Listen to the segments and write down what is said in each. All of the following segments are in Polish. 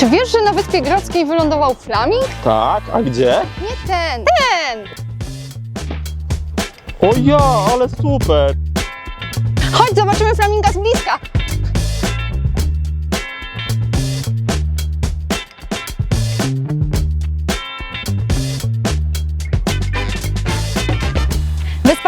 Czy wiesz, że na Wyspie Grodzkiej wylądował flaming? Tak, a gdzie? Nie ten, ten! O ja, ale super! Chodź, zobaczymy flaminga z bliska.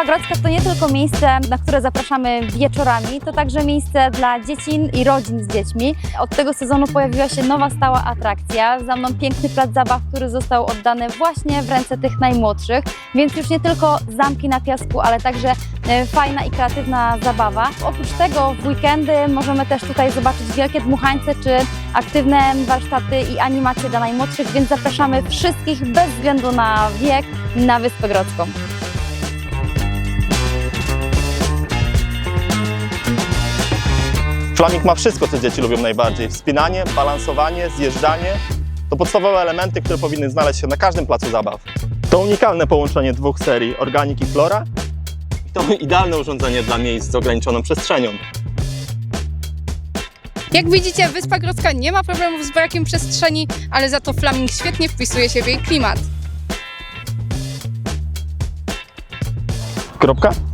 Wyspa Grodzka to nie tylko miejsce, na które zapraszamy wieczorami, to także miejsce dla dzieci i rodzin z dziećmi. Od tego sezonu pojawiła się nowa stała atrakcja. Za mną piękny plac zabaw, który został oddany właśnie w ręce tych najmłodszych, więc już nie tylko zamki na piasku, ale także e, fajna i kreatywna zabawa. Oprócz tego w weekendy możemy też tutaj zobaczyć wielkie dmuchańce czy aktywne warsztaty i animacje dla najmłodszych, więc zapraszamy wszystkich bez względu na wiek na Wyspę Grodzką. Flaming ma wszystko, co dzieci lubią najbardziej. Wspinanie, balansowanie, zjeżdżanie. To podstawowe elementy, które powinny znaleźć się na każdym placu zabaw. To unikalne połączenie dwóch serii, Organic i Flora. I to idealne urządzenie dla miejsc z ograniczoną przestrzenią. Jak widzicie, Wyspa Grodzka nie ma problemów z brakiem przestrzeni, ale za to flaming świetnie wpisuje się w jej klimat. Kropka?